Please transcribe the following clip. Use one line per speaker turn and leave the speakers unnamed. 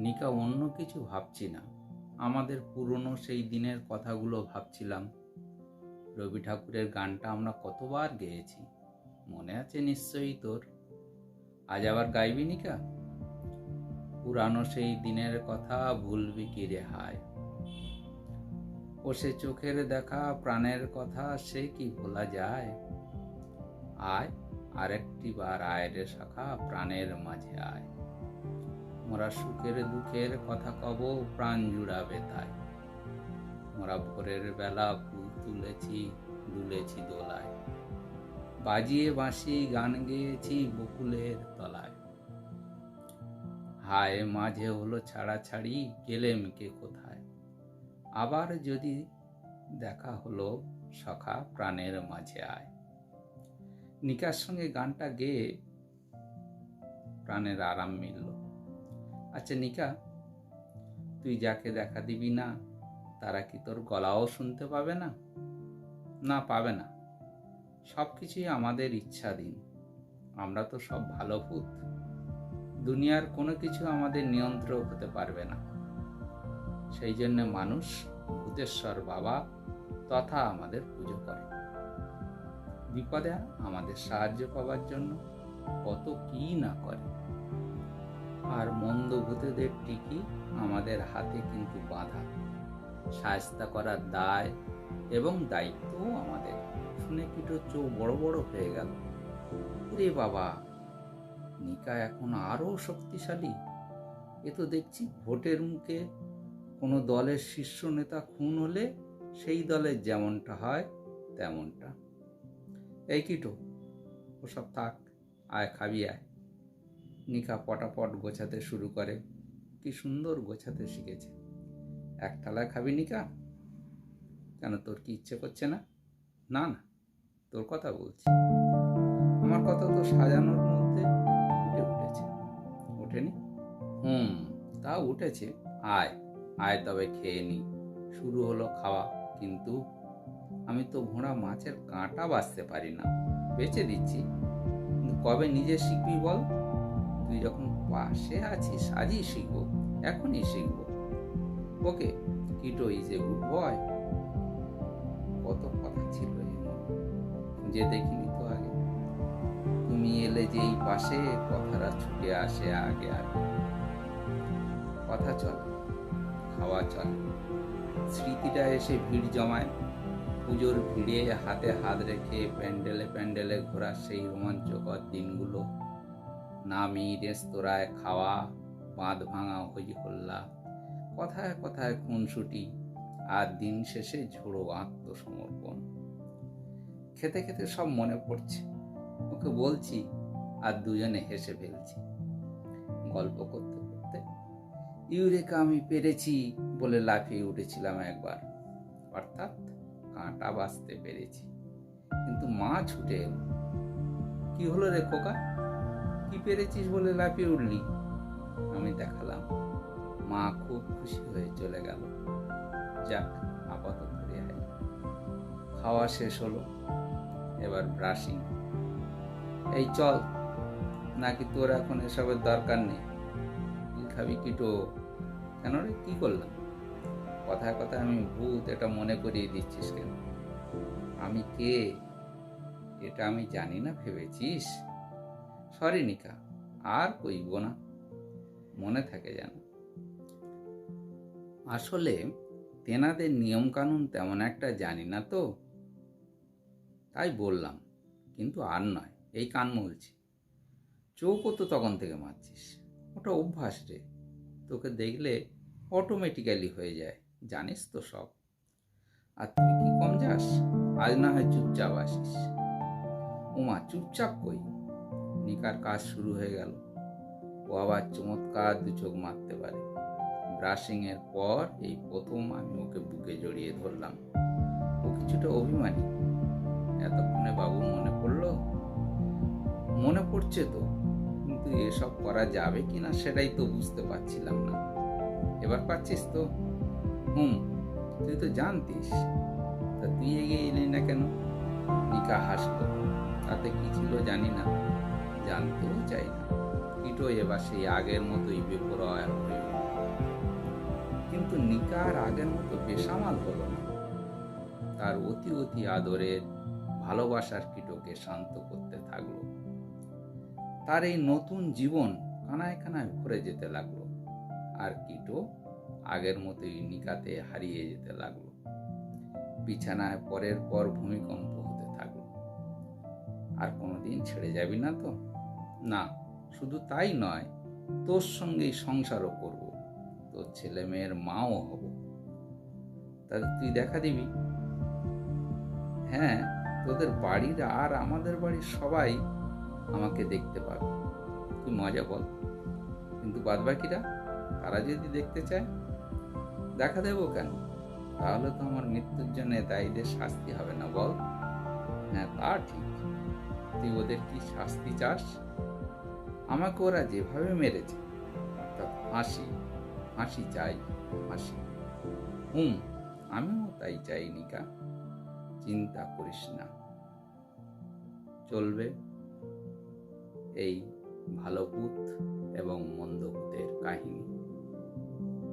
নিকা, অন্য কিছু ভাবছি না। আমাদের পুরনো সেই দিনের কথাগুলো ভাবছিলাম। রবি ঠাকুরের গানটা আমরা কতবার গেয়েছি? মনে আছে নিশ্চয়ই তোর। আজ আবার গাইবি নিকা? পুরানো সেই দিনের কথা ভুলবি কি রে হায়? ও সে চোখের দেখা, প্রাণের কথা, সে কি ভোলা যায়? আয়, আরেকটি বার আয়ের শাখা, প্রাণের মাঝে আয়। মোরা সুখের দুঃখের কথা কব, প্রাণ জুড়াবে তাই। মোরা ভোরের বেলা ফুল তুলেছি, দুলেছি দোলায়। বাজিয়ে বাঁশি গান গেয়েছি বকুলের তলায়। হায়, মাঝে হলো ছাড়াছাড়ি, গেলেম কে কোথায়? আবার যদি দেখা হলো সখা প্রাণের মাঝে আয়। নিকার সঙ্গে গানটা গেয়ে প্রাণের আরাম মিলল। আচ্ছা নিকা, তুই যাকে দেখা দিবি না, তারা কি তোর গলাও শুনতে পাবে না? না, পাবে না। সব কিছুই আমাদের ইচ্ছাধীন। আমরা তো সব ভালো ভূত। দুনিয়ার কোনো কিছু আমাদের নিয়ন্ত্রণ হতে পারবে না। সেই জন্য মানুষ ভূতেশ্বর বাবা তথা আমাদের পুজো করে। বিপদে আমাদের সাহায্য পাওয়ার জন্য কত কি না করে। আর মন্দ ভূতেদের টিকি আমাদের হাতে কিন্তু বাঁধা। সায়স্তা করার দায় এবং দায়িত্বও আমাদের। শুনে কিটো চোখ বড় বড় হয়ে গেল। রে বাবা, নিকা এখন আরও শক্তিশালী? এ তো দেখছি ভোটের মুখে কোনো দলের শীর্ষ নেতা খুন হলে সেই দলের যেমনটা হয় তেমনটা। এই কিটো, ওসব থাক, আয় খাবি, আয়। নিকা পটাপট গোছাতে শুরু করে। কি সুন্দর গোছাতে শিখেছে। এক থালায় খাবি নিকা? কেন তোর কি ইচ্ছে করছে না? না না, তোর কথা বলছি। আমার কথা তো সাজানোর মধ্যে উঠে উঠেছে। ওঠেনি? হুম, তা উঠেছে। আয় আয় তবে খেয়ে নি। শুরু হলো খাওয়া, কিন্তু আমি তো ঘোড়া মাছের কাঁটা বাঁচতে পারি না। বেঁচে দিচ্ছি। কবে নিজে শিখবি বল? তুই যখন পাশে আছিস, আজই শিখব, এখনই শিখব। Okay, Kito is a good boy. কত কথা ছিল। যে দেখিনি তো আগে। তুমি এলে যে এই পাশে, কথাটা ছুটে আসে আগে আগে। কথা চলে, খাওয়া চলে। স্মৃতিটা এসে ভিড় জমায়। পুজোর ভিড়ে হাতে হাত রেখে প্যান্ডেলে প্যান্ডেলে ঘোরার সেই রোমাঞ্চকর দিনগুলো। নামি রেস্তোরাঁয় খাওয়া, বাঁধ ভাঙা, হই হল্লা, কথায় কথায় খুনসুটি আর দিন শেষে ঝোড়ো আত্মসমর্পণ। খেতে খেতে সব মনে পড়ছে। ওকে বলছি আর দুজনে হেসে ফেলছি। গল্প করতে করতে, ইউরেকা, আমি পেরেছি বলে লাফিয়ে উঠেছিলাম একবার। অর্থাৎ কাঁটা বাঁচতে পেরেছি। কিন্তু মা ছুটে এলো। কি হলো রে খোকা? কি পেরেছিস বলে লাফিয়ে উঠলি? আমি দেখালাম। মা খুব খুশি হয়ে চলে গেল। যাক, আপাতত রেহাই। খাওয়া শেষ হলো। এবার ব্রাশিং এই চল, নাকি তোর এখন এসবের দরকার নেই? কি খাবি কিটো কেন রে, কি করলাম? কথায় কথায় আমি ভূত, এটা মনে করিয়ে দিচ্ছিস কেন? আমি কে? এটা আমি জানি না, ভেবেছিস? সরি নিকা, আর কইব না। মনে থাকে যেন। আসলে তেনাদের নিয়মকানুন তেমন একটা জানি না তো। তাই বললাম, কিন্তু আর নয়, এই কান মলছি চোখও তো তখন থেকে মারছিস। ওটা অভ্যাস রে। তোকে দেখলে অটোমেটিক্যালি হয়ে যায়, জানিস তো সব। আর তুই কি কম যাস? আজ না হয় চুপচাপ আসিস। ওমা চুপচাপ কই? নিকার কাজ শুরু হয়ে গেল। ও আবার চমৎকার দু চোখ মারতে পারে। ব্রাশিং এর পর এই প্রথম আমি ওকে বুকে জড়িয়ে ধরলাম। ও কিছুটা অভিমানী। এতক্ষণে বাবু মনে পড়ল, মনে পড়ছে তো, কিন্তু এসব করা যাবে কি না সেটাই তো বুঝতে পারছিলাম না। এবার পাচ্ছিস তো? হুম, তুই তো জানতিস। তা তুই এগিয়ে এলি না কেন? নিকা হাসলো, তাতে কি ছিল জানি না। জানতেও চাই না। কিটো এবার সেই আগের মতোই বেপরোয়া হয়ে। কিন্তু নিকার আগের মতো বেসামাল হলো না। তার অতি অতি আদরের ভালোবাসার কিটোকে শান্ত করতে থাকল। তার এই নতুন জীবন কানায় কানায় ভরে যেতে লাগল। আর কিটো আগের মতোই নিকাতে হারিয়ে যেতে লাগল। বিছানায় পরের পর ভূমিকম্প আর কোনোদিন ছেড়ে যাবি না তো? না, শুধু তাই নয়, তোর সঙ্গেই সংসারও করব। তোর ছেলে মেয়ের মাও হব। তাহলে তুই দেখা দিবি। হ্যাঁ তোদের বাড়ির আর আমাদের বাড়ির সবাই আমাকে দেখতে পাবে। তুই মজা বল। কিন্তু বাদবাকিরা, তারা যদি দেখতে চায়, দেখা দেবো কেন? তাহলে তো আমার মৃত্যুর জন্য দায়ীদের শাস্তি হবে না বল। হ্যাঁ তা ঠিক। তুই ওদের কি শাস্তি চাস? আমাকে ওরা যেভাবে মেরেছে, অর্থাৎ হাসি হাসি চাই, হাসি। হুম, আমিও তাই চাই, নিকা। চিন্তা করিস না। চলবে। এই ভালো ভূত এবং মন্দ ভূতের কাহিনী।